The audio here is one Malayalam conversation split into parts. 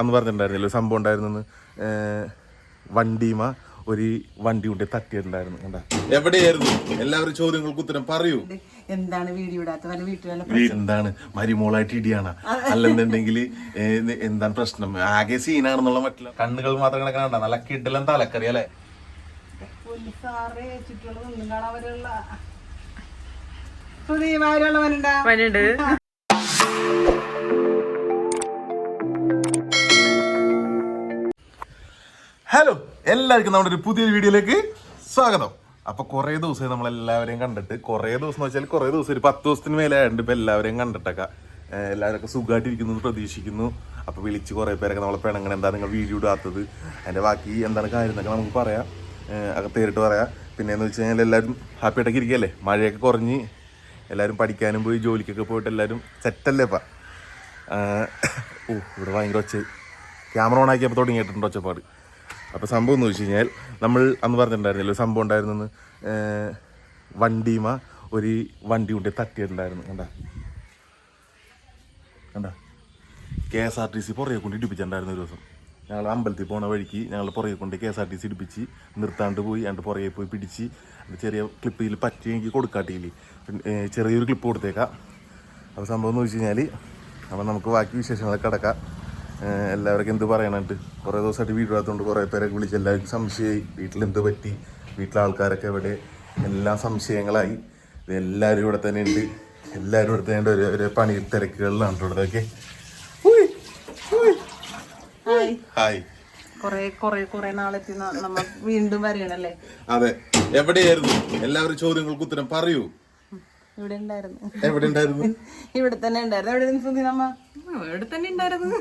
അന്ന് പറഞ്ഞിട്ടുണ്ടായിരുന്നില്ല ഒരു സംഭവം ഉണ്ടായിരുന്നു വണ്ടിമ ഒരു വണ്ടി കൊണ്ട് തട്ടിയിട്ടുണ്ടായിരുന്നു കണ്ട? എവിടെയായിരുന്നു? എല്ലാവരും ചോദ്യങ്ങൾക്ക് ഉത്തരം പറയൂ. എന്താണ് വീഡിയോ എന്താണ്? മരിമോളായിട്ട് ഇടിയാണ്? അല്ലെന്നുണ്ടെങ്കിൽ എന്താണ് പ്രശ്നം? ആകെ സീനാണെന്നുള്ള മറ്റുള്ള കണ്ണുകൾ മാത്രം കിടക്കണ നല്ല കിടലം തലക്കറി അല്ലേ? ചുറ്റുള്ള വനുണ്ട്. ഹലോ എല്ലാവർക്കും നമ്മുടെ ഒരു പുതിയ വീഡിയോയിലേക്ക് സ്വാഗതം. അപ്പോൾ കുറേ ദിവസമായി നമ്മളെല്ലാവരെയും കണ്ടിട്ട് കുറേ ദിവസം എന്ന് വെച്ചാൽ കുറേ ദിവസം ഒരു പത്ത് ദിവസത്തിന് മേലെ ഇപ്പോൾ ഇപ്പൊ എല്ലാവരെയും കണ്ടിട്ടൊക്കെ എല്ലാവരൊക്കെ സുഖമായിട്ടിരിക്കുന്നു പ്രതീക്ഷിക്കുന്നു. അപ്പോൾ വിളിച്ച് കുറേ പേരൊക്കെ നമ്മളെ പെണ്ണങ്ങനെ എന്താ നിങ്ങൾ വീഡിയോ ഇടാത്തത് അതിന്റെ ബാക്കി എന്താണ് കാര്യം എന്നൊക്കെ നമുക്ക് പറയാം. ഏഹ് അകത്ത് നേരിട്ട് പറയാം. പിന്നെ എന്ന് വെച്ച് കഴിഞ്ഞാൽ എല്ലാവരും ഹാപ്പി ആയിട്ടൊക്കെ ഇരിക്കുകയല്ലേ? മഴയൊക്കെ കുറഞ്ഞ് എല്ലാവരും പഠിക്കാനും പോയി ജോലിക്കൊക്കെ പോയിട്ട് എല്ലാവരും സെറ്റല്ലേ ഇപ്പം? ഓ ഇവിടെ ഭയങ്കര ഒച്ച. ക്യാമറ ഓൺ ആക്കിയപ്പോൾ തുടങ്ങിയിട്ടുണ്ട് ഒച്ചപ്പാട്. അപ്പോൾ സംഭവം എന്ന് വെച്ച് കഴിഞ്ഞാൽ നമ്മൾ അന്ന് പറഞ്ഞിട്ടുണ്ടായിരുന്നല്ലോ സംഭവം ഉണ്ടായിരുന്നു വണ്ടിമ ഒരു വണ്ടി കൊണ്ട് തട്ടിയിട്ടുണ്ടായിരുന്നു. കണ്ട? കണ്ട? K S R T C പുറകെ കൊണ്ട് ഇടിപ്പിച്ചിട്ടുണ്ടായിരുന്നു ഒരു ദിവസം. ഞങ്ങൾ അമ്പലത്തിൽ പോണ വഴിക്ക് ഞങ്ങൾ പുറകെ കൊണ്ട് K S R T C ഇടിപ്പിച്ച് നിർത്താണ്ട് പോയി അതിന്റെ പുറകെ പോയി പിടിച്ച് ചെറിയ ക്ലിപ്പ് ഇതിൽ പറ്റിയെങ്കിൽ കൊടുക്കാട്ടിയില്ലേ. ചെറിയൊരു ക്ലിപ്പ് കൊടുത്തേക്കാം. അപ്പോൾ സംഭവം എന്ന് വെച്ച് കഴിഞ്ഞാൽ അപ്പോൾ നമുക്ക് ബാക്കി വിശേഷങ്ങളൊക്കെ കിടക്കാം ഏഹ് എല്ലാവർക്കും എന്ത് പറയാനുണ്ട് കുറേ ദിവസമായിട്ട് വീട്ടിലാത്തതുകൊണ്ട് കുറേ പേരൊക്കെ വിളിച്ച് എല്ലാവർക്കും സംശയമായി. വീട്ടിലെന്ത് പറ്റി? വീട്ടിലെ ആൾക്കാരൊക്കെ എവിടെ? എല്ലാം സംശയങ്ങളായി. ഇത് എല്ലാവരും ഇവിടെ തന്നെ ഉണ്ട്. എല്ലാവരും ഇവിടെ തന്നെ ഒരു ഒരു പണി തിരക്കുകളിലാണ് ഇവിടത്തൊക്കെ ഹായ് വീണ്ടും വരണല്ലേ അതെ. എവിടെയായിരുന്നു? എല്ലാവരും ചോദ്യങ്ങൾക്ക് ഉത്തരം പറയൂ. ഇവിടെ ഉണ്ടായിരുന്നു. എവിടെ ഉണ്ടായിരുന്നു? ഇവിടെ തന്നെ ഉണ്ടായിരുന്നു. എവിടെ നിന്ന് സുധീനമ്മ ഇവിടെ തന്നെ ഉണ്ടായിരുന്നു.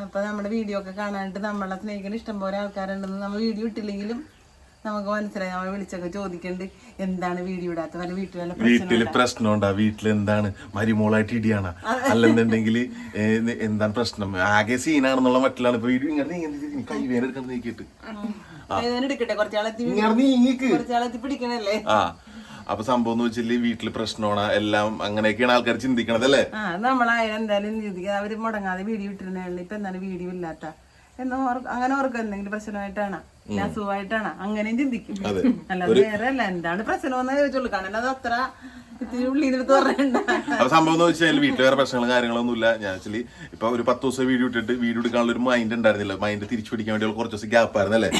അപ്പൊ നമ്മുടെ വീഡിയോ ഒക്കെ കാണാനായിട്ട് നമ്മളെ സ്നേഹിക്കുന്ന ഇഷ്ടംപോലെ ആൾക്കാരുണ്ടെന്ന് നമ്മൾ വീഡിയോ ഇട്ടില്ലെങ്കിലും നമുക്ക് മനസ്സിലായി. നമ്മൾ വിളിച്ചൊക്കെ ചോദിക്കണ്ട് എന്താണ് വീഡിയോ ഇടാത്ത വല്ല വീട്ടിൽ വല്ല വീട്ടിൽ പ്രശ്നമുണ്ടാ. വീട്ടിൽ എന്താണ്? മരിമോളായിട്ട് ഇടിയാണ്. അല്ലെന്നുണ്ടെങ്കിൽ എന്താണ് പ്രശ്നം? ആകെ സീനാണെന്നുള്ള മറ്റുള്ള ഇപ്പൊ വീഡിയോ ഇങ്ങനെ നീങ്ങി കൈവേന എടുക്കാൻ നീക്കിയിട്ട്. ഏതായാലും എടുക്കട്ടെ? കുറച്ചാളെത്തി ഇങ്ങനെ നീങ്ങിക്ക്. കുറച്ചാളെത്തി പിടിക്കണല്ലേ? ആ. അപ്പൊ സംഭവം എന്ന് വെച്ചാൽ വീട്ടിൽ പ്രശ്നമാണ് എല്ലാം അങ്ങനെയൊക്കെയാണ് ആൾക്കാർ ചിന്തിക്കണത് അല്ലേ? ആ നമ്മളായാലും എന്തായാലും ചിന്തിക്കുക അവർ മുടങ്ങാതെ വീഡിയോ ഇട്ടിരുന്നേ ഇപ്പൊ എന്താണ് വീഡിയോ ഇല്ലാത്ത? എന്ന് അങ്ങനെ ഓർക്കും എന്തെങ്കിലും പ്രശ്നമായിട്ടാണ്. ഞാൻ അസുഖമായിട്ടാണ്. അങ്ങനെയും ചിന്തിക്കും. അല്ലാതെ വേറെ അല്ല. എന്താണ് പ്രശ്നം എന്ന് ചോദിച്ചോളൂ കാരണം അത് അത്ര അപ്പൊ സംഭവം എന്ന് വെച്ചാൽ വീട്ടിൽ വേറെ പ്രശ്നങ്ങളും കാര്യങ്ങളൊന്നും ഇല്ല. ഞാൻ ആക്ച്വലി ഇപ്പൊ ഒരു പത്ത് ദിവസം വീഡിയോ ഇട്ടിട്ട് വീഡിയോ എടുക്കാനുള്ള ഒരു മൈൻഡ് ഉണ്ടായിരുന്നില്ല. മൈൻഡ് തിരിച്ചു പിടിക്കാൻ വേണ്ടി കുറച്ച് ദിവസം ഗ്യാപ്പ് ആയിരുന്നു അല്ലേ?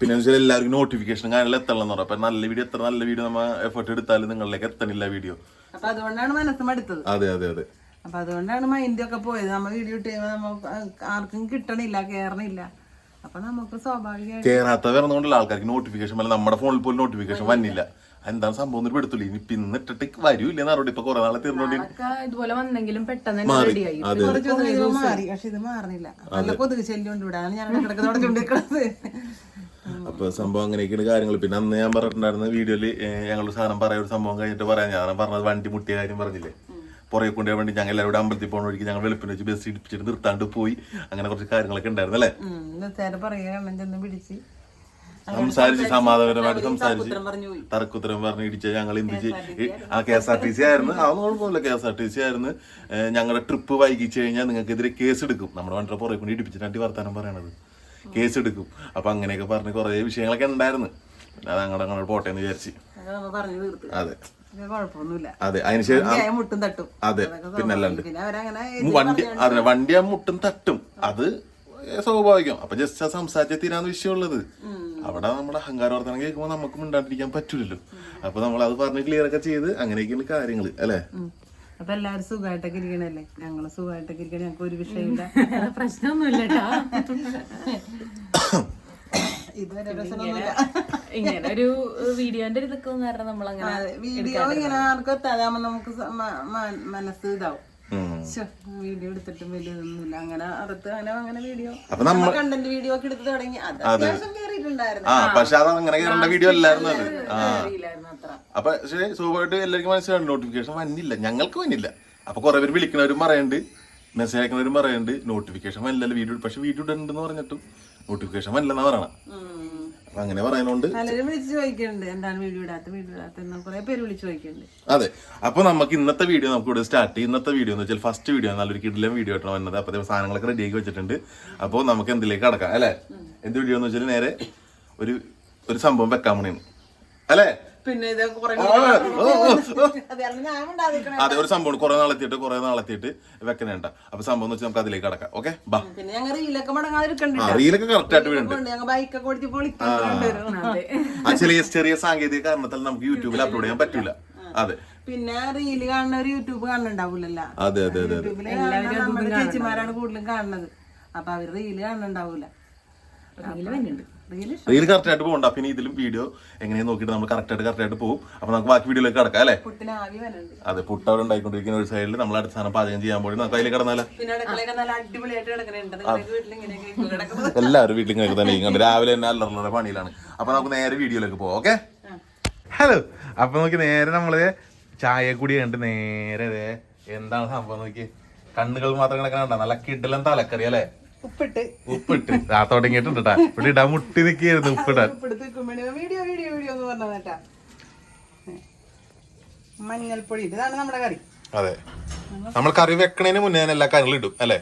പിന്നെ വെച്ചാൽ എല്ലാവർക്കും നോട്ടിഫിക്കേഷൻ കാര്യങ്ങൾ എത്തണം എന്ന് പറയാം. അപ്പൊ നല്ല വീഡിയോ എത്ര നല്ല വീഡിയോ നമ്മ എഫേർട്ട് എടുത്താലും നിങ്ങളിലേക്ക് എത്തണില്ല വീഡിയോ അപ്പൊ അതുകൊണ്ടാണ് മനസ്സ് മടുത്തത് അതെ അതെ അതെ. അപ്പൊ അതുകൊണ്ടാണ് മൈൻഡൊക്കെ പോയത്. നമ്മൾ വീഡിയോ ഇട്ട് കഴിയുമ്പോ നമ്മ ആർക്കും കിട്ടണില്ല കേറണില്ല. അപ്പൊ നമുക്ക് സ്വാഭാവികമായിട്ട് കേറാത്ത വരുന്നതുകൊണ്ടല്ല ആൾക്കാർക്ക് നോട്ടിഫിക്കേഷൻ അല്ല നമ്മുടെ ഫോണിൽ പോലും നോട്ടിഫിക്കേഷൻ വന്നില്ല. എന്താണ് സംഭവം എന്ന് എടുത്തില്ല ഇനി പിന്നിട്ടിട്ട് ഇട്ടിട്ട് വരൂല്ല എന്നറിയോട്ടെ ഇപ്പൊ കൊറേ നാളെ തീർന്നോണ്ട്. ഇതുപോലെ വന്നെങ്കിലും പെട്ടെന്ന് മാറി. പക്ഷെ ഇത് മാറുന്നില്ല നല്ല കൊതുക് ശല്യം ഉണ്ട് ഇവിടെ ഞാൻ തുടച്ചുകൊണ്ടിരിക്കണത് അപ്പൊ സംഭവം അങ്ങനെയൊക്കെയാണ് കാര്യങ്ങൾ പിന്നെ അന്ന് ഞാൻ പറഞ്ഞിട്ടുണ്ടായിരുന്ന വീഡിയോയിൽ ഞങ്ങൾ സാധനം പറയാൻ ഒരു സംഭവം കഴിഞ്ഞിട്ട് പറയാൻ ഞാൻ പറഞ്ഞത് വണ്ടി മുട്ടിയ കാര്യം പറഞ്ഞില്ലേ? പുറകെ കൊണ്ടുപോയി വേണ്ടി ഞങ്ങൾ എല്ലാവരും അമ്പലത്തിൽ പോകണ വഴിക്ക് ഞങ്ങൾ വെളുപ്പിന് വെച്ച് ബസ് ഇടിപ്പിച്ചിട്ട് നിർത്താണ്ട് പോയി. അങ്ങനെ കുറച്ച് കാര്യങ്ങളൊക്കെ ഉണ്ടായിരുന്നു അല്ലേ? പിടിച്ച്. സംസാരിച്ച് സമാധാനപരമായിട്ട് സംസാരിച്ച് തർക്കുത്തരം പറഞ്ഞ് ഇടിച്ച ഞങ്ങൾ എന്ത് ആ K S R T C ആയിരുന്നു. അതൊന്നും കുഴപ്പമില്ല K S R T C ആയിരുന്നു. ഞങ്ങളുടെ ട്രിപ്പ് വൈകിച്ചു കഴിഞ്ഞാൽ നിങ്ങൾക്കെതിരെ കേസ് എടുക്കും. നമ്മുടെ വണ്ടിയുടെ പുറകെ കൊണ്ട് ഇടിപ്പിച്ചിട്ടാണ് വർത്താനം പറയണത്. കേസ് എടുക്കും അപ്പൊ അങ്ങനെയൊക്കെ പറഞ്ഞ് കുറെ വിഷയങ്ങളൊക്കെ ഉണ്ടായിരുന്നു. പിന്നെ അത് അങ്ങോട്ട് അങ്ങോട്ട് പോട്ടെ എന്ന് വിചാരിച്ച്. അത്. അതെ അതിനുശേഷം മുട്ടും തട്ടും. അതെ പിന്നെ അല്ലാണ്ട്. വണ്ടി അതെ വണ്ടി ആ മുട്ടും തട്ടും. അത് സ്വാഭാവികം. അപ്പൊ ജസ്റ്റ് ആ സംസാരിച്ച തീരാന്ന് വിഷയമുള്ളത്. അവിടെ നമ്മുടെ അഹങ്കാര വർത്തനം കേൾക്കുമ്പോൾ നമുക്ക് മിണ്ടാണ്ടിരിക്കാൻ പറ്റൂലല്ലോ. അപ്പൊ നമ്മൾ അത് പറഞ്ഞ് ക്ലിയർ ഒക്കെ ചെയ്ത് അങ്ങനെയൊക്കെയാണ് കാര്യങ്ങൾ അല്ലെ. അപ്പൊ എല്ലാവരും സുഖമായിട്ടൊക്കെ ഇരിക്കണല്ലേ? ഞങ്ങൾ സുഖമായിട്ടൊക്കെ ഇരിക്കണ ഞങ്ങൾക്ക് ഒരു വിഷയമില്ല പ്രശ്നമൊന്നുമില്ല ഇങ്ങനെ ഒരു വീഡിയോന്റെ ഇതൊക്കെ നമ്മൾ അങ്ങനെ വീഡിയോ ഇങ്ങനെ ആർക്കും തരാമോ നമുക്ക് മനസ്സ് ഇതാവും. വീഡിയോ എടുത്തിട്ടും അങ്ങനെ അങ്ങനെ അങ്ങനെ വീഡിയോ. കണ്ടന്റ് വീഡിയോ ഒക്കെ എടുത്ത് തുടങ്ങി. അത് അത്യാവശ്യം ആ പക്ഷെ അത് അങ്ങനെ കയറേണ്ട വീഡിയോ അല്ലായിരുന്നു അത്. ആ. അറിയില്ലായിരുന്നു അത്ര. അപ്പൊ പക്ഷേ സ്വാഭാവികമായിട്ട് എല്ലാവർക്കും നോട്ടിഫിക്കേഷൻ വന്നില്ല. ഞങ്ങൾക്ക് വന്നില്ല. അപ്പൊ കുറെ പേര് വിളിക്കണവരും പറയുന്നുണ്ട് മെസ്സേജ് അയക്കണവരും പറയുന്നുണ്ട് നോട്ടിഫിക്കേഷൻ വന്നില്ല വീഡിയോ പക്ഷെ വീഡിയോ ഇടുന്നുണ്ടെന്ന് പറഞ്ഞിട്ടും നോട്ടിഫിക്കേഷൻ വന്നില്ലെന്നാ പറയണം. അങ്ങനെ പറയുന്നുണ്ട് പലരും വിളിച്ച് ചോദിക്കുന്നുണ്ട് എന്താണ് വീഡിയോ ഇടാത്ത വീഡിയോ കുറെ പേര് വിളിച്ച് ചോദിക്കുന്നുണ്ട്. അതെ. അപ്പൊ നമുക്ക് ഇന്നത്തെ വീഡിയോ നമുക്ക് ഇവിടെ സ്റ്റാർട്ട് ചെയ്യും. ഇന്നത്തെ വീഡിയോ എന്ന് വെച്ചാൽ ഫസ്റ്റ് വീഡിയോ നല്ലൊരു കിഡിലും വീഡിയോ ആയിട്ടാണ് വന്നത്. അപ്പൊ സാധനങ്ങളൊക്കെ റെഡി ആക്കി വെച്ചിട്ടുണ്ട്. അപ്പോൾ നമുക്ക് എന്തിലേക്ക് കടക്കാം? അല്ലേ? എന്ത് വീഡിയോ എന്ന് വെച്ചാൽ നേരെ ഒരു ഒരു സംഭവം വെക്കാൻ പണിയാണ് അല്ലേ? പിന്നെ ഇത് കുറെ. അത് ഒരു സംഭവം കുറെ നാളെത്തിയിട്ട് കുറെ നാളെത്തിയിട്ട് വെക്കണേണ്ട. അപ്പൊ സംഭവം എന്ന് വെച്ചാൽ നമുക്ക് അതിലേക്ക് കടക്കാം. ഓക്കെ ബാ. പിന്നെ ഞങ്ങൾ റീലൊക്കെ മടങ്ങാതിരിക്കണ്ട? റീലൊക്കെ കറക്റ്റ് ആയിട്ട് വീണ്ടുണ്ട് ഞങ്ങൾ ബൈക്കൊക്കെ ഓടിച്ച് പൊളിക്കൊണ്ടുവരും ആ. ചെറിയ ചെറിയ സാങ്കേതിക കാരണത്താൽ നമുക്ക് യൂട്യൂബിൽ അപ്ലോഡ് ചെയ്യാൻ പറ്റൂല. അതെ. പിന്നെ റീൽ കാണുന്നവർ യൂട്യൂബ് കാണുന്നുണ്ടാവൂലല്ലോ? അതെ അതെ അതെ ചേച്ചിമാരാണ് കൂടുതലും കാണുന്നത്. അപ്പൊ അവർ റീൽ കാണുന്നുണ്ടാവൂല. റീൽ റീൽ കറക്റ്റ് ആയിട്ട് പോകണ്ട. പിന്നെ ഇതിലും വീഡിയോ എങ്ങനെയാ നോക്കിയിട്ട് നമ്മൾ കറക്റ്റ് ആയിട്ട് കറക്റ്റ് ആയിട്ട് പോകും അപ്പൊ നമുക്ക് ബാക്കി വീഡിയോയിലേക്ക് കടക്കാം അല്ലേ? അതെ പുട്ട് അവിടെ ഉണ്ടായിക്കൊണ്ടിരിക്കുന്ന ഒരു സൈഡിൽ നമ്മൾ അടുത്ത സാധനം പാചകം ചെയ്യാൻ പോയി നമുക്ക് അതിൽ കടന്നാലോ? എല്ലാവരും വീട്ടിൽ ഇങ്ങനെ തന്നെ ഇരിക്കുന്നുണ്ട് രാവിലെ തന്നെ അല്ലറുള്ള പണിയിലാണ്. അപ്പൊ നമുക്ക് നേരെ വീഡിയോയിലേക്ക് പോവാം ഓക്കെ? ഹലോ അപ്പൊ നോക്കി നേരെ നമ്മൾ ചായ കൂടി കണ്ട് നേരെ എന്താണ് സംഭവം നോക്കി കണ്ണുകൾ മാത്രം കിടക്കണ നല്ല കിഡിലും തലക്കറി അല്ലേ? ഉപ്പിട്ട്. ഉപ്പിട്ട്. ആ തുടങ്ങിയിട്ടുണ്ട് ട്ടാ. ഇവിടെ ഇടാൻ മുട്ടി നിൽക്കായിരുന്നു ഉപ്പിടാൻ. ഉപ്പെടുത്ത് വീഡിയോ വീഡിയോ വീഡിയോ എന്ന് പറഞ്ഞത് കേട്ടാ. മഞ്ഞൾപ്പൊടി. ഇതാണ് നമ്മുടെ കറി. അതെ. നമ്മൾ കറി വെക്കണേന് മുന്നേ തന്നെ എല്ലാ കാര്യങ്ങളും ഇടും അല്ലേ?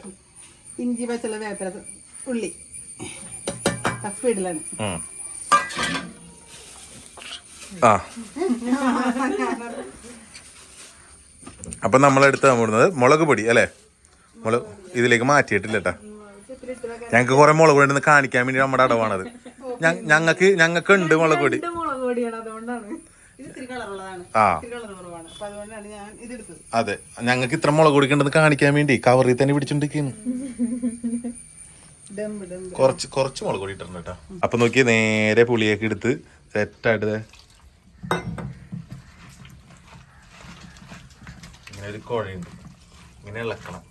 ഇഞ്ചി പച്ചള വേപ്പില ഉള്ളി. സ്പീഡിലാണ് ഉം. ആ. അപ്പൊ നമ്മളെടുത്ത് പോകുന്നത് മുളക് പൊടി അല്ലേ? മുളക് ഇതിലേക്ക് മാറ്റിയിട്ടില്ല കേട്ടാ ഞങ്ങക്ക് കുറെ മുളക് പൊടി ഉണ്ടെന്ന് കാണിക്കാൻ വേണ്ടി നമ്മുടെ അടവാണത്. ഞങ്ങക്ക് ഞങ്ങക്ക് ഉണ്ട് മുളക് പൊടി. ആ. അതെ. ഞങ്ങക്ക് ഇത്ര മുളക് പൊടി ഉണ്ടെന്ന് കാണിക്കാൻ വേണ്ടി കവറിൽ തന്നെ പിടിച്ചോണ്ടിരിക്കുന്നു. കൊറച്ച് കൊറച്ച് മുളക് പൊടി ഇട്ടിട്ടുണ്ട് കേട്ടോ. അപ്പൊ നോക്കി നേരെ പുളിയൊക്കെ എടുത്ത് സെറ്റായിട്ട് ഇങ്ങനെ ഒരു കുഴയുണ്ട്. ഇങ്ങനെ ഇളക്കണം.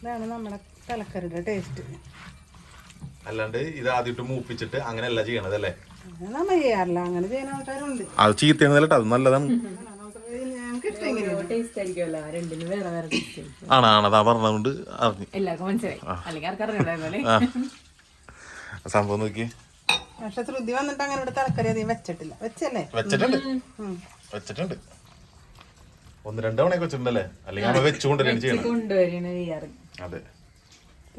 ഇതാണ് നമ്മുടെ കലക്കറിയുടെ ടേസ്റ്റ് അല്ലാണ്ട് ഇത് ആദ്യമായിട്ട് മൂപ്പിച്ചിട്ട് അങ്ങനെയല്ല ചെയ്യണത് അല്ലേ? നമ്മൾ ചെയ്യാറില്ല. അങ്ങനെ ചെയ്യുന്ന ആൾക്കാരുണ്ട്. അത് ചീത്തയാണെന്നല്ല അത് നല്ലതാണ്. ആണ് ആണ്. അതാ പറഞ്ഞതുകൊണ്ട് അറിഞ്ഞു. സംഭവം നോക്കി പക്ഷെ ശ്രുതി വന്നിട്ട് അങ്ങനെ ഇവിടെ തലക്കറി അധികം വെച്ചിട്ടില്ല. വെച്ചല്ലേ? വെച്ചിട്ടുണ്ട്. വെച്ചിട്ടുണ്ട്. ഒന്ന് രണ്ടു തവണയൊക്കെ വെച്ചിട്ടുണ്ടല്ലേ? അല്ലെങ്കിൽ വെച്ചുകൊണ്ടിരിക്കുന്നത് ചെയ്യണം കൊണ്ടുവരണ ചെയ്യാറ്. അതെ.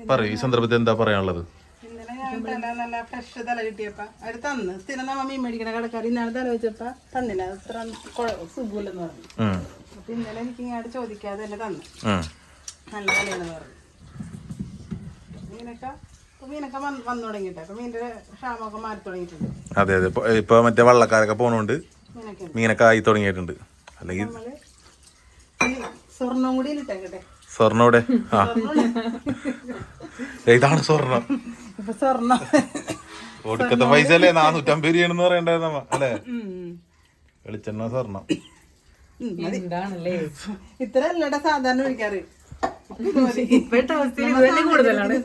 പറ ഈ സന്ദർഭത്തിൽ എന്താ പറയാനുള്ളത്? ഇന്നലെ ഞാൻ തല നല്ല ഫ്രഷ് തല കിട്ടിയപ്പാ അവർ തന്ന്. സ്ഥിരം നമ്മ മീൻ മേടിക്കണ കടക്കാർ ഇന്നാണ് തല വെച്ചപ്പാ തന്നില്ല. അത്ര സുഖമില്ലെന്ന് പറഞ്ഞു. അപ്പൊ ഇന്നലെ എനിക്ക് ഇങ്ങോട്ട് ചോദിക്കാതെ തന്നെ തന്നു. നല്ല തലയാണെന്ന് പറഞ്ഞു. മീനൊക്കെ അതെ അതെ. ഇപ്പൊ- മറ്റേ വള്ളക്കാരൊക്കെ പോണോണ്ട് മീനൊക്കെ. ആയി തുടങ്ങിയിട്ടുണ്ട്. അല്ലെങ്കിൽ സ്വർണം കൂടി ഇട്ടേക്കട്ടെ സ്വർണം ഇവിടെ ആ ഇതാണ് സ്വർണം. ഒടുക്കത്തെ പൈസ അല്ലേ നാനൂറ്റമ്പത് രൂപയാണെന്ന് പറയണ്ടായിരുന്നു നമ്മ അല്ലേ. വെളിച്ചെണ്ണ സ്വർണം ഇത്ര അല്ലടാ സാധാരണ വിളിക്കാറ്.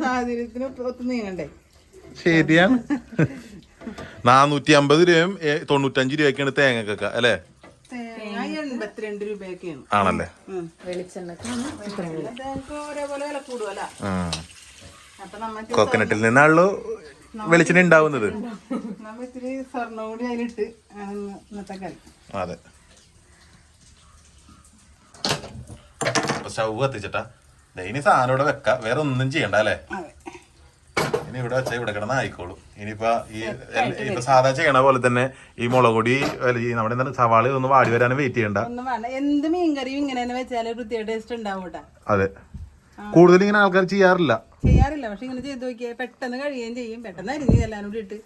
സാഹചര്യത്തിന് ഒത്ത് നീങ്ങണ്ടേ? ശരിയാണ്. നാനൂറ്റി അമ്പത് രൂപയും തൊണ്ണൂറ്റഞ്ചു രൂപയൊക്കെയാണ് തേങ്ങക്കൊക്കെ അല്ലേ? എൺപത്തിരണ്ട് രൂപയൊക്കെയാണ്. ആണല്ലേ? കോക്കനട്ടിൽ നിന്നാണല്ലോ വെളിച്ചെണ്ണ ഉണ്ടാവുന്നത്. അതെ. അപ്പൊ സ്റ്റൗ കത്തിച്ചിട്ടാ. ദേ ഇനി സാധനം ഇവിടെ വെക്ക. വേറെ ഒന്നും ചെയ്യണ്ട അല്ലേ? ഇനി ഇവിടെ വെച്ചാൽ ഇവിടെ കിടന്ന് ആയിക്കോളും. ഇനിയിപ്പോ ഈ ഇപ്പൊ സാധാ ചെയ്യണ പോലെ തന്നെ ഈ മുളക് പൊടി നമ്മുടെ എന്താണ് സവാള ഒന്ന് വാടി വരാനും വെയിറ്റ് ചെയ്യണ്ട. എന്ത് മീൻകറിയും ഇങ്ങനെ വെച്ചാലേ പ്രത്യേക ടേസ്റ്റ് ഉണ്ടാവൂട്ട അതെ. കൂടുതൽ ഇങ്ങനെ ആൾക്കാർ ചെയ്യാറില്ല. ചെയ്യാറില്ല. പക്ഷെ ഇങ്ങനെ ചെയ്ത് നോക്കിയാൽ പെട്ടെന്ന് കഴിയുകയും ചെയ്യും. പെട്ടെന്ന് അരിഞ്ഞ് എല്ലാവരും കൂടി ഇട്ട്.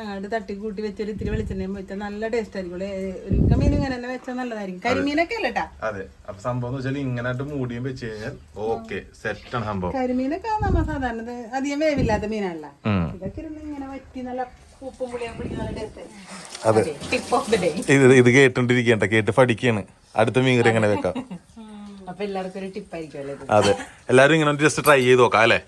അങ്ങോട്ട് തട്ടി കൂട്ടി വെച്ചൊരു ഇത്തിരി വെളിച്ചെണ്ണയും വെച്ചാൽ നല്ല ടേസ്റ്റ് ആയിരിക്കും ഒരു മീൻ ഇങ്ങനെ തന്നെ വെച്ചാൽ നല്ലതായിരിക്കും. കരിമീനൊക്കെ അല്ലട്ടാ അതെ. അപ്പൊ സംഭവം വെച്ചാൽ ഇങ്ങനെ മൂടിയും വെച്ച് കഴിഞ്ഞാൽ ഓക്കെ സെറ്റ് ആണ് സംഭവം. കരിമീനൊക്കെ നമ്മ സാധാരണ അധികം വേവില്ലാത്ത മീനല്ല. ഇതൊക്കെ ഇരുന്ന് ഇങ്ങനെ വറ്റി നല്ല ഉപ്പും പുളിയും പിടിച്ച് നല്ല ടേസ്റ്റ് ഇത് ഇത് കേട്ടോണ്ടിരിക്കണ്ട കേട്ട് പഠിക്കാണ്. അടുത്ത മീൻകറി എങ്ങനെ വെക്കാം? അപ്പൊ എല്ലാവർക്കും ഒരു അതെ. എല്ലാരും ഇങ്ങനെ ജസ്റ്റ് ട്രൈ ചെയ്ത് നോക്കാം അല്ലേ?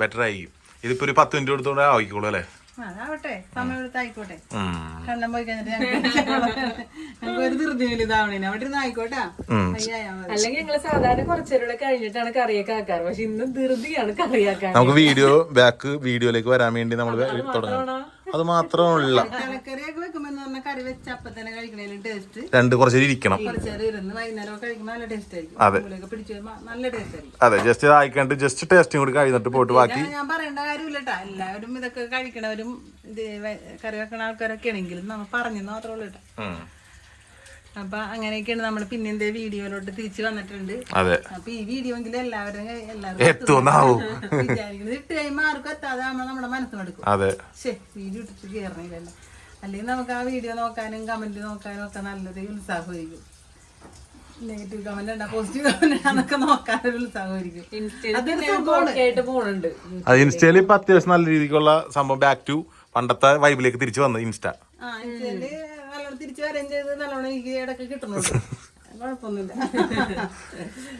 ബെറ്റർ ആയിരിക്കും ഇതിപ്പോ ഒരു പത്ത് മിനിറ്റ് കൊടുത്തോണ്ട് ആയിക്കോളൂ അല്ലേ? അതാവട്ടെ സമയം എടുത്ത് ആയിക്കോട്ടെ കണ്ണം പോയി കഴിഞ്ഞിട്ട് ഞങ്ങൾക്ക് ഒരു ധൃതിയിൽ ഇതാവണേ അവിടെ ഇരുന്ന് ആയിക്കോട്ടെ. അയ്യായാ അല്ലെങ്കിൽ ഞങ്ങൾ സാധാരണ കുറച്ചേരൂടെ കഴിഞ്ഞിട്ടാണ് കറിയൊക്കെ ആക്കാറ്. പക്ഷെ ഇന്ന് ധൃതിയാണ് കറിയാക്കാൻ. നമുക്ക് വീഡിയോ ബാക്ക് വീഡിയോയിലേക്ക് വരാൻ വേണ്ടി നമ്മൾ തുടങ്ങണം. അത് മാത്രമുള്ള ടേസ്റ്റ് രണ്ട് കുറച്ച് ഇരിക്കണം. അതെ. അതെ ജസ്റ്റ് ആയിക്കണ്ട് ജസ്റ്റ് ടേസ്റ്റും കൂടി കഴിഞ്ഞിട്ട് പോയിട്ട് ബാക്കി. ഇതാണ് ഞാൻ പറയേണ്ട കാര്യമില്ലട്ടാ. എല്ലാവരും ഇതൊക്കെ കഴിക്കണവരും കറി വെക്കണ ആൾക്കാരൊക്കെ ആണെങ്കിലും നമ്മൾ പറഞ്ഞു മാത്രമേ ഉള്ളൂ. അപ്പൊ അങ്ങനെയൊക്കെയാണ് നമ്മൾ പിന്നെന്തേ വീഡിയോയിലോട്ട് തിരിച്ചു വന്നിട്ടുണ്ട്. അതെ. അപ്പൊ ഈ വീഡിയോ എങ്കിലും എല്ലാവരും എല്ലാവരും എത്തുന്നാവും വിചാരിക്കുന്നത്. ഇട്ട് കഴിയുമ്പോൾ ആർക്കും എത്താതെ നമ്മൾ നമ്മുടെ മനസ്സിനെടുക്കും അതെ. ശേ വീഡിയോ ഇട്ടിട്ട് കയറണില്ലല്ലോ അല്ലെങ്കിൽ നമുക്ക് ആ വീഡിയോ നോക്കാനും കമന്റ് നോക്കാനും ഒക്കെ നല്ലത് ഉത്സാഹമായിരിക്കും നെഗറ്റീവ് കമന്റ് ഉണ്ടാ പോസിറ്റീവ് കമന്റ് നോക്കാനൊരു ഉത്സാഹമായിരിക്കും അത് ഇൻസ്റ്റയിൽ ഇപ്പൊ അത്യാവശ്യം നല്ല രീതിക്കുള്ള സംഭവം ബാക്ക് ടു പണ്ടത്തെ വൈബിലേക്ക് തിരിച്ചു വന്നു ഇൻസ്റ്റ ആ തിരിച്ചു വരെയും ചെയ്ത് നല്ലോണം എനിക്ക് ഇടയ്ക്ക് കിട്ടുന്നുണ്ട്. കുഴപ്പമൊന്നുമില്ല.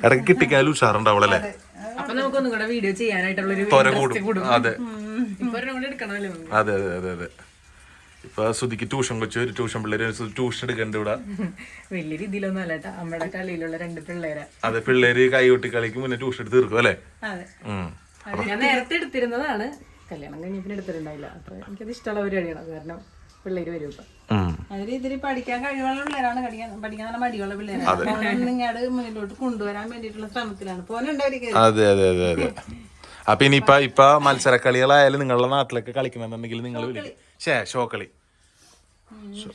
ഇടയ്ക്ക് കിട്ടിക്കാലും ഉഷാറുണ്ടാവുള്ളൂ അല്ലേ? അപ്പൊ നമുക്കൊന്നും കൂടെ വീഡിയോ ചെയ്യാനായിട്ടുള്ള അതെ. അതെ അതെ അതെ അതെ. ഇപ്പൊ ശ്രുതിക്ക് ട്യൂഷൻ കൊച്ചു ഒരു ട്യൂഷൻ പിള്ളേര് ട്യൂഷൻ എടുക്കണ്ട ഇവിടെ. വലിയ രീതിയിലൊന്നും അല്ല കേട്ടോ. അമ്മയുടെ കളിയിലുള്ള രണ്ട് പിള്ളേരെ. അതെ പിള്ളേര് കൈകൊട്ടി കളിക്ക് മുന്നേ ട്യൂഷൻ എടുത്ത് തീർക്കും അല്ലേ? അതെ. ഞാൻ നേരത്തെ എടുത്തിരുന്നതാണ്. കല്യാണം കഴിഞ്ഞ എടുത്തിട്ടുണ്ടായില്ല. അപ്പൊ എനിക്കത് ഇഷ്ടമുള്ള പരിപാടിയാണ്. കാരണം പിള്ളേര് വരും ഇപ്പൊ. അതിൽ പഠിക്കാൻ കഴിവുള്ള പിള്ളേരാണ് പഠിക്കാൻ പഠിക്കാൻ നല്ല മടിയുള്ള പിള്ളേരാണ്. നിങ്ങട് മുന്നിലോട്ട് കൊണ്ടുവരാൻ വേണ്ടിയിട്ടുള്ള ശ്രമത്തിലാണ്. പോലുണ്ടായിരിക്കും അതെ അതെ അതെ അതെ. അപ്പൊ ഇനിയിപ്പ ഇപ്പൊ മത്സരക്കളികളായാലും നിങ്ങളുടെ നാട്ടിലൊക്കെ കളിക്കണമെന്നുണ്ടെങ്കിൽ നിങ്ങൾ വിളിക്കും. ഷേ ഷോക്കളി.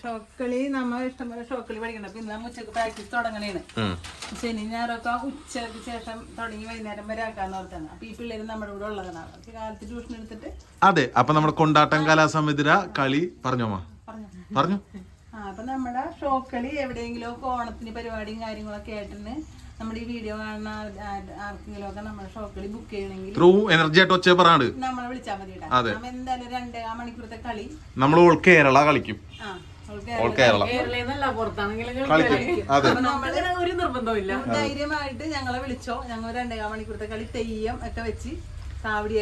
ഷോക്കളി നമ്മ ഇഷ്ടംപോലെ ഷോക്കളി പഠിക്കണം അപ്പൊ ഇന്ന് ഉച്ചയ്ക്ക് പ്രാക്ടീസ് തുടങ്ങണേണ്. ശനി ഞായറൊക്കെ ഉച്ചയ്ക്ക് ശേഷം തുടങ്ങി വൈകുന്നേരം വരെ ആക്കാന്ന് ഓർത്താണ്. അപ്പൊ ഈ പിള്ളേര് നമ്മുടെ കൂടെ ഉള്ളതാണ്. കാലത്ത് ട്യൂഷൻ എടുത്തിട്ട് അതെ അപ്പൊ നമ്മുടെ കൊണ്ടാട്ടം കലാസമിതിര കളി പറഞ്ഞോമാ പറഞ്ഞു. ആ അപ്പൊ നമ്മുടെ ഷോക്കളി എവിടെയെങ്കിലും ഒക്കെ ഓണത്തിന് പരിപാടിയും കാര്യങ്ങളൊക്കെ ആയിട്ടുണ്ട് നമ്മുടെ ഈ വീഡിയോ കാണുന്ന ആർ- ആർ- ആർക്കെങ്കിലും ഒക്കെ നമ്മുടെ ഷോക്കളി ബുക്ക് ചെയ്യണമെങ്കിൽ ത്രൂ എനർജി ആയിട്ട് ഒച്ച പറയാണ്ട് നമ്മളെ വിളിച്ചാൽ മതി കേട്ടോ. നമ്മ എന്തായാലും രണ്ട് ആ മണിക്കൂറത്തെ കളി. നമ്മൾ ഓൾ കേരള കളിക്കും. ആ അവൾക്ക് ഓൾ കേരള പുറത്താണെങ്കിലും കളിക്കും. അതെ. ഒരു നിർബന്ധമില്ല ധൈര്യമായിട്ട് ഞങ്ങളെ വിളിച്ചോ. ഞങ്ങൾ രണ്ടേകാൽ മണിക്കൂറത്തെ കളി തെയ്യം ഒക്കെ വെച്ച്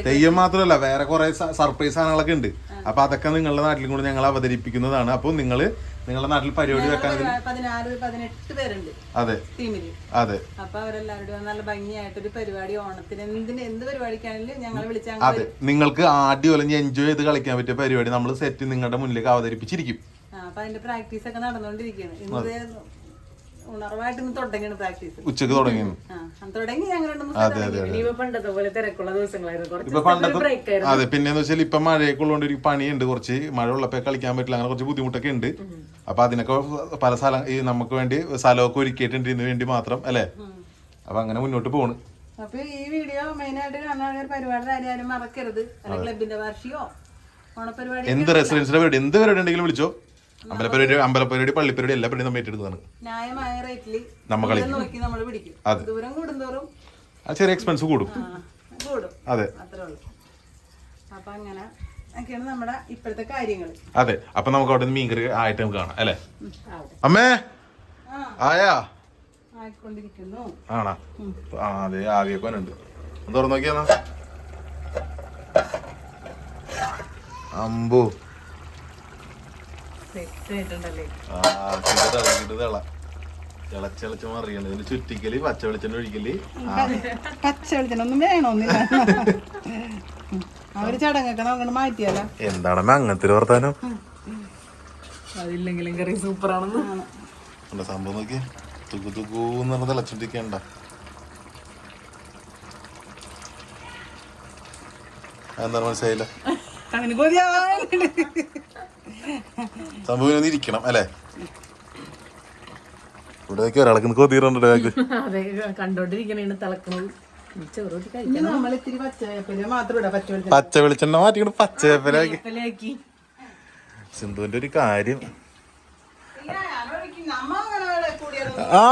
തെയ്യം മാത്രമല്ല വേറെ കുറെ സർപ്രൈസ് സാധനങ്ങളൊക്കെ ഉണ്ട്. അപ്പൊ അതൊക്കെ നിങ്ങളുടെ നാട്ടിലും കൂടെ ഞങ്ങൾ അവതരിപ്പിക്കുന്നതാണ്. അപ്പൊ നിങ്ങൾ നിങ്ങളുടെ നാട്ടിൽ പരിപാടി വെക്കാൻ പതിനാ- പതിനാറ് പതിനെട്ട് പേരുണ്ട് അതെ. ടീമിൽ. അതെ. അപ്പൊ അവരെല്ലാവരും നല്ല ഭംഗിയായിട്ടൊരു പരിപാടി ഓണത്തിന് എന്തിന് എന്ത് പരിപാടിക്കാണെങ്കിലും ഞങ്ങൾ വിളിച്ചാൽ അതെ. നിങ്ങൾക്ക് ആദ്യം അല്ലെങ്കിൽ എൻജോയ് ചെയ്ത് കളിക്കാൻ പറ്റിയ പരിപാടി നമ്മൾ സെറ്റ് നിങ്ങളുടെ മുന്നിലേക്ക് അവതരിപ്പിച്ചിരിക്കും. അപ്പൊ അതിന്റെ പ്രാക്ടീസ് ഒക്കെ നടന്നുകൊണ്ടിരിക്കുകയാണ് ഉച്ചയ്ക്ക് തുടങ്ങി അന്ന് തുടങ്ങി ഞങ്ങൾ രണ്ട് അതെ അതെ ഇനിയിപ്പോ പോലെ തിരക്കുള്ള ദിവസങ്ങളായിരുന്നു. കുറച്ച് ഇപ്പൊ പണ്ടത്തെ അതെ പിന്നെന്ന് വെച്ചാൽ ഇപ്പൊ മഴയൊക്കെ ഉള്ളതുകൊണ്ട് ഒരു പണിയുണ്ട്. കുറച്ച് മഴ ഉള്ളപ്പോ കളിക്കാൻ പറ്റില്ല. അങ്ങനെ കുറച്ച് ബുദ്ധിമുട്ടൊക്കെ ഉണ്ട്. അപ്പൊ അതിനൊക്കെ പല സ്ഥലം ഈ നമുക്ക് വേണ്ടി സ്ഥലമൊക്കെ ഒരുക്കിയിട്ടുണ്ട്. ഇതിന് വേണ്ടി മാത്രം അല്ലേ? അപ്പൊ അങ്ങനെ മുന്നോട്ട് പോണ്. അപ്പൊ ഈ വീഡിയോ മെയിൻ ആയിട്ട് കാണാൻ പരിപാടി ആരും മറക്കരുത്. അല്ല ക്ലബിന്റെ വാർഷികോ ഓണപരിപാടി എന്ത് റെസിഡൻസിന്റെ പരിപാടി? എന്ത് പരിപാടി ഉണ്ടെങ്കിലും വിളിച്ചോ. അമ്പലപ്പരിപാടി അമ്പലപ്പരിപാടി പള്ളിപ്പരിപാടി എല്ലാ പരിപാടിയും നമ്മൾ ഏറ്റെടുത്തതാണ്. ന്യായമായ റേറ്റിൽ നമ്മ ദൂരം നോക്കി നമ്മൾ പിടിക്കും. ദൂരം കൂടുന്തോറും ആ ചെറിയ എക്സ്പെൻസ് കൂടും. ആ, കൂടും. അതെ. അത്രേ ഉള്ളൂ. അപ്പൊ അങ്ങനെ ഒക്കെയാണ് നമ്മുടെ ഇപ്പോഴത്തെ കാര്യങ്ങൾ അതെ. അപ്പൊ നമുക്ക് അവിടെ നിന്ന് മീൻകറി ആയിട്ട് നമുക്ക് കാണാം അല്ലേ? അമ്മേ? ആയാ? ആയിക്കൊണ്ടിരിക്കുന്നു. ആണാ? ആ അതെ ഒന്ന് തുറന്നു നോക്കിയാ അമ്പോ. ആ ഇത് തിള തിളച്ചിളച്ച് മറിയണം. ഇതിന് ചുറ്റിക്കൽ പച്ച വെളിച്ചെണ്ണ ഒഴിക്കൽ. ആ. പച്ച വെളിച്ചെണ്ണ ഒന്നും വേണമെന്നില്ല അവർ ചടങ്ങൊക്കെ നോക്കണം മാറ്റിയാലോ? എന്താണ് അങ്ങനത്തെ ഒരു വർത്താനം. അതില്ലെങ്കിലും കറി സൂപ്പർ ആണെന്ന് എന്താ സംഭവം നോക്കിയേ? തുക്കു തുക്കൂന്ന് പറഞ്ഞ തിളച്ചോണ്ടിരിക്കണ്ട എന്താണ് മനസ്സിലായില്ല? സംഭവം ഇരിക്കണം അല്ലേ? ഇവിടെ നോക്കി ഒരാൾക്ക് കൊതിയിട്ടുണ്ട് അതെ കണ്ടോണ്ടിരിക്കണേണ് തിളക്കുന്നത് പച്ച വെളിച്ചെണ്ണ പച്ച വെളിച്ചെണ്ണ മാറ്റിക്കൊണ്ട് പച്ചപ്പലാക്കി കപ്പലാക്കി സിന്ധുവിന്റെ ഒരു കാര്യം. ആ.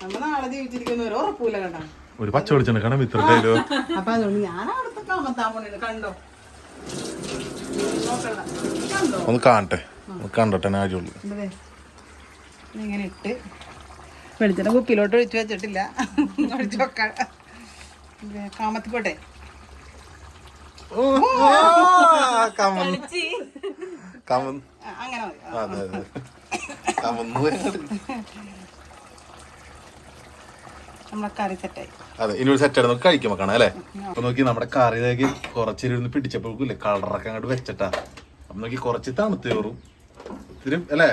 നമ്മ നാളെ ജീവിച്ചിരിക്കുന്ന ഒരു ഉറപ്പില്ല കണ്ട ഒരു പച്ച വെളിച്ചെണ്ണ കാണാൻ ഇത്ര അപ്പൊ അതുകൊണ്ട് ഞാൻ അവിടുത്തെ കണ്ടോ? ഒന്ന് കാണട്ടെ. ഒന്ന് കണ്ടോട്ടെ എന്തേ ഇങ്ങനെ ഇട്ട് വെളിച്ചെണ്ണ കുപ്പിയിലോട്ട് ഒഴിച്ചു വെച്ചിട്ടില്ല. ഒഴിച്ചു വെക്കാം കാമത്തിക്കോട്ടെ. അങ്ങനെ. അതെ ഇനി ഒരു സെറ്റ് നമുക്ക് കഴിക്കുമ്പോ കാണാം അല്ലേ? അപ്പൊ നോക്കി നമ്മുടെ കറിയിലേക്ക് കുറച്ചിരുന്ന് പിടിച്ചപ്പോഴേക്കില്ലേ കളറൊക്കെ അങ്ങോട്ട് വെച്ചിട്ടാ. അപ്പൊ നോക്കി കുറച്ച് തണുത്ത് കയറും ഇത്തിരി അല്ലേ?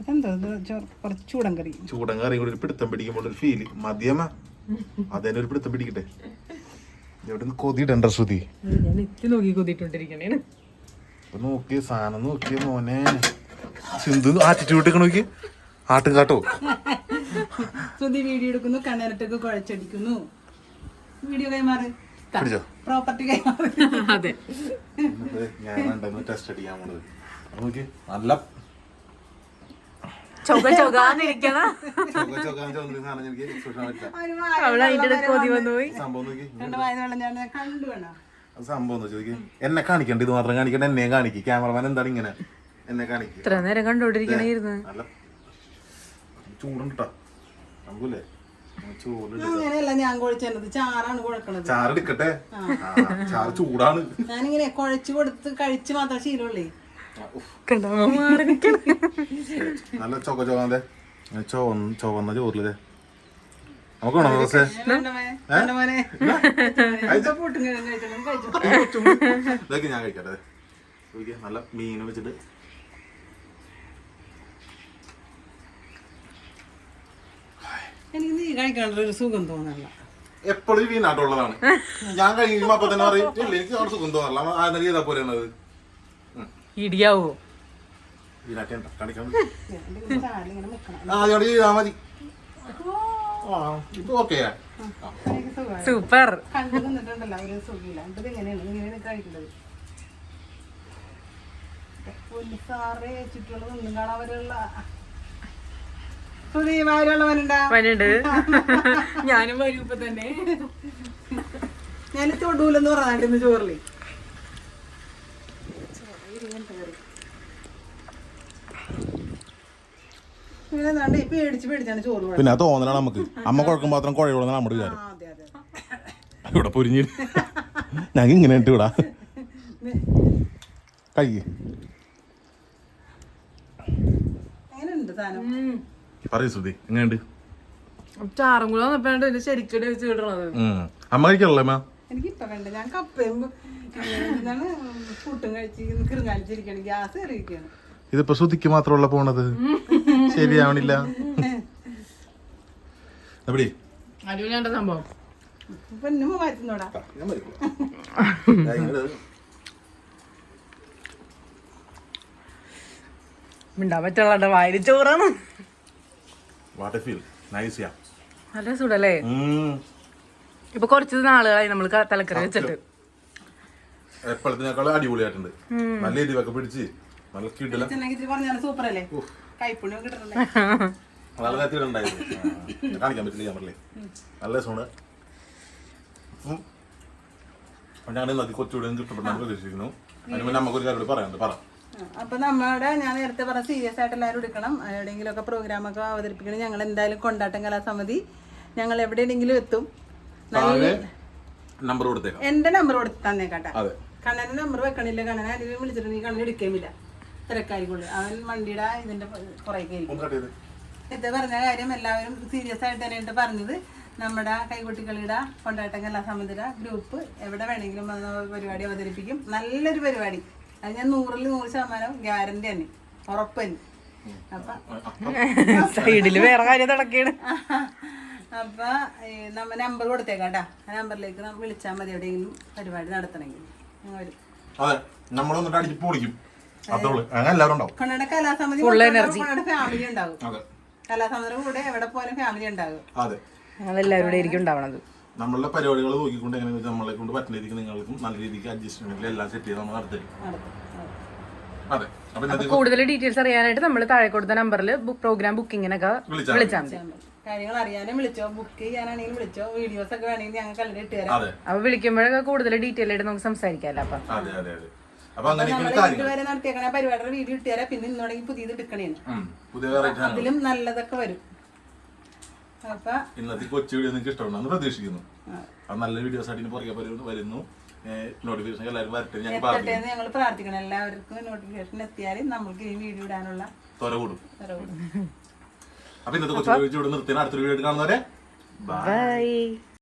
ഇതെന്തോ ഇത് കുറച്ച് ചൂടൻ കറി. ചൂടൻ കറി കൂടി ഒരു പിടുത്തം പിടിക്കുമ്പോൾ ഒരു ഫീൽ മതിയമ്മ അതന്നെ ഒരു പിടുത്തം പിടിക്കട്ടെ. ശ്രുതി? നോക്കി നോക്കി സാധനം മോനെ. സിന്ധു ആറ്റിറ്റ്യൂഡ് നോക്കി. ആട്ടും കാട്ടോ സുധി വീഡിയോ എടുക്കുന്നു കണ്ണരട്ടൊക്കെ കുഴച്ചടിക്കുന്നു. വീഡിയോ കൈമാറ്. പ്രോപ്പർട്ടി കൈമാറ്. അതെ. ഞാൻ ടെസ്റ്റ് അടിക്കാൻ പോണത്. നല്ല ചൊക ചൊകാന്നിരിക്കണ അവൾ അതിന്റെ കൊതി സംഭവം എന്ന് കാണിക്കണ്ട ഇത് മാത്രം കാണിക്കണ്ട എന്നെ കാണിക്കും. ക്യാമറമാൻ എന്താണ് ഇങ്ങനെ? എന്നെ കാണിക്കും. ഇത്ര നേരം കണ്ടോണ്ടിരിക്കണേരുന്നു നല്ല ചൂടുണ്ട് ചൂടുണ്ട് അങ്ങനെയല്ല ഞാൻ കുഴച്ചത് ചാറാണ് കുഴക്കണത്. ചാറ് എടുക്കട്ടെ ആ, ചാറ് ചൂടാണ്. ഞാനിങ്ങനെ കുഴച്ച് കൊടുത്ത് കഴിച്ച് മാത്രം ശീലമുള്ളേ. നല്ല ചൊക്ക ചൊകാതെ ചുവന്ന ചോറിലേ നമുക്ക് വേണോ ഇതൊക്കെ ഞാൻ കഴിക്കട്ടെ നല്ല മീൻ വെച്ചിട്ട് എനിക്ക് നീ കഴിക്കാനുള്ള ഒരു സുഖം തോന്നല്ല. എപ്പോഴും ഈ നാട്ടുള്ളതാണ് ഞാൻ കഴിക്കുമ്പോ അപ്പൊ തന്നെ പറയും ഇല്ല എനിക്ക് അവിടെ സുഖം തോന്നല്ല. ആ നല്ല ചെയ്താ പോരുന്നത് ഇടിയാവോ? ഈ നാട്ടിൽ കാണിക്കാൻ ചാലിങ്ങനെ നിക്കണം ആ അതോടെ ചെയ്താ മതി. ഇപ്പൊ ഓക്കെയാ സൂപ്പർ. സാറേ ചുറ്റുള്ളത് ഒന്നും കാണാൻ വരെയുള്ള വനുണ്ട്. ഞാനും വരും ഇപ്പൊ തന്നെ. ഞാൻ തൊടൂലെന്ന് പറഞ്ഞാണ്ട് ഇന്ന് ചോറിൽ. പിന്നെ തോന്നലാണ് നമുക്ക്. അമ്മ കുഴക്കും മാത്രം കുഴയുള്ള നമ്മുടെ വിചാരം. ഇവിടെ പൊരിഞ്ഞു. ഞങ്ങൾ ഇങ്ങനെ ഇട്ട് വിടാ. കഴിക്കേ എങ്ങനെയുണ്ട് സാധനം? പറയൂ ശ്രുതി എങ്ങനെയുണ്ട്? ചാറും കൂടെ വന്നപ്പോഴാണ് ഇതിന്റെ ശരിക്കടി വെച്ച് കിട്ടണത് അമ്മ കഴിക്കണല്ലേ അമ്മ? എനിക്കിപ്പോ വേണ്ട ഞാൻ കപ്പയും എന്താണ് പുട്ടും കഴിച്ച് കിറുങ്ങാലിച്ചിരിക്കണം ഗ്യാസ് ഇതിപ്പോ ശ്രുതിക്ക് മാത്രമുള്ള പോണത്. ശരിയാവണില്ല. എവിടെ അടിപൊളിയാണ്ട സംഭവം. പൊന്നുമ മാറ്റുന്നോടാ മിണ്ടാൻ പറ്റുള്ള വായിൽ ചോറാണ്. What a feel nice yeah നല്ല സുഖല്ലേ? ഇപ്പൊ കുറച്ച് നാളുകളായി നമ്മൾ തലക്കറി വെച്ചിട്ട്. എപ്പോഴത്തേക്കാളും അടിപൊളിയായിട്ടുണ്ട്. നല്ല എരിവൊക്കെ പിടിച്ച്. നല്ല കിടില. കിട്ടണല്ലേ? നല്ല ആ, കാണിക്കാൻ പറ്റില്ല ക്യാമറയിലെ നല്ല രസമാണ്. ഞാൻ നദി കൊച്ചുകൂടെ ചുറ്റപ്പെട്ടാണ് പ്രതീക്ഷിക്കുന്നു അതിന് മുന്നേ നമുക്കൊരു കാര്യം പറയാനുണ്ട്. പറ. അപ്പൊ നമ്മുടെ ഞാൻ നേരത്തെ പറഞ്ഞ സീരിയസ് ആയിട്ട് എല്ലാവരും എടുക്കണം. എവിടെയെങ്കിലും ഒക്കെ പ്രോഗ്രാം ഒക്കെ അവതരിപ്പിക്കണം. ഞങ്ങൾ എന്തായാലും കൊണ്ടാട്ടം കലാസമിതി ഞങ്ങൾ എവിടെയെങ്കിലും എത്തും. നമ്പർ കൊടുത്തേക്കാം. എന്റെ നമ്പർ കൊടുത്ത് തന്നേക്കാട്ടെ അതെ. കണ്ണന്റെ നമ്പർ വെക്കണില്ല. കണ്ണൻ ആരെങ്കിലും വിളിച്ചിട്ട് നീ കണ്ണൻ എടുക്കേമില്ല തിരക്കായിക്കോളൂ അവൻ വണ്ടിയുടെ ഇതിന്റെ കുറേ കയറി ഇത് പറഞ്ഞ കാര്യം എല്ലാവരും സീരിയസ് ആയിട്ട് തന്നെയായിട്ട് പറഞ്ഞത്. നമ്മുടെ കൈകുട്ടികളുടെ കൊണ്ടാട്ടം കലാസമിതിയുടെ ഗ്രൂപ്പ് എവിടെ വേണമെങ്കിലും വന്ന് പരിപാടി അവതരിപ്പിക്കും. നല്ലൊരു പരിപാടി. അത് ഞാൻ നൂറിൽ നൂറ് ശതമാനം ഗ്യാരണ്ടി തന്നെ ഉറപ്പ് തന്നെ അപ്പൊ സൈഡിൽ വേറെ കാര്യം നടക്കാണ് അപ്പൊ നമ്മ നമ്പർ കൊടുത്തേക്കാട്ടാ. ആ നമ്പറിലേക്ക് നമ്മൾ വിളിച്ചാൽ മതി എവിടെയെങ്കിലും പരിപാടി നടത്തണമെങ്കിൽ. അതെ അടിച്ച് പൊളിക്കും. കലാസമിതി ഫാമിലി കലാസമിതിയുടെ കൂടെ എവിടെ പോയാലും ഫാമിലി ഉണ്ടാകും അതെ. ഞങ്ങൾ എല്ലാവരുടെ ആയിരിക്കും ഉണ്ടാവണത്. നമ്മളുടെ പരിപാടികൾ നോക്കിക്കൊണ്ട് എങ്ങനെ വെച്ചാൽ നമ്മളെ കൊണ്ട് പറ്റുന്ന രീതിക്ക് നിങ്ങൾക്കും നല്ല രീതിക്ക് അഡ്ജസ്റ്റ്മെന്റിൽ എല്ലാം സെറ്റ് ചെയ്ത് നമ്മൾ നടത്തരും നടത്തും. അതെ. അപ്പൊ ഇന്നത്തെ കൂടുതൽ ഡീറ്റെയിൽസ് അറിയാനായിട്ട് നമ്മൾ താഴെ കൊടുത്ത നമ്പറിൽ പ്രോഗ്രാം ബുക്കിങ്ങിനൊക്കെ വിളിച്ചാൽ വിളിച്ചാൽ മതി. കാര്യങ്ങൾ അറിയാനും വിളിച്ചോ ബുക്ക് ചെയ്യാനാണെങ്കിലും വിളിച്ചോ വീഡിയോസ് ഒക്കെ വേണമെങ്കിൽ ഞങ്ങൾ കണ്ടിട്ട് ഇട്ട് തരാം. അതെ. അപ്പൊ വിളിക്കുമ്പോഴൊക്കെ കൂടുതൽ ഡീറ്റെയിൽ ആയിട്ട് നമുക്ക് സംസാരിക്കാമല്ലോ അപ്പൊ. അതെ അതെ അതെ. അപ്പൊ കാര്യങ്ങൾ ഇതുവരെ നടത്തിയേക്കണ പരിപാടിയുടെ വീഡിയോ ഇട്ട് തരാം. പിന്നെ ഇന്നുണ്ടെങ്കിൽ പുതിയത് എടുക്കണേന്ന് ഉം. പുതിയ വെറൈറ്റി അതിലും നല്ലതൊക്കെ വരും. ഇന്നത്തെ കൊച്ചു വീഡിയോ നിങ്ങൾക്ക് ഇഷ്ടപ്പെടുന്നു പ്രതീക്ഷിക്കുന്നു. അത് നല്ല വീഡിയോസ് ആയിട്ട് പുറകെ വരുന്നു- വരുന്നു. നോട്ടിഫിക്കേഷൻ എല്ലാവരും വരട്ടെ എന്ന് ഞങ്ങൾ പ്രാർത്ഥിക്കണം. എല്ലാവർക്കും നോട്ടിഫിക്കേഷൻ എത്തിയാൽ നമ്മൾക്ക് ഈ വീഡിയോ ഇടാനുള്ള തൊര കൂടും. അപ്പൊ ഇന്നത്തെ കൊച്ചു വീഡിയോ നിർത്തി നിർത്തിയാണ്. അടുത്തൊരു വീഡിയോ കാണുന്നവരെ ബൈ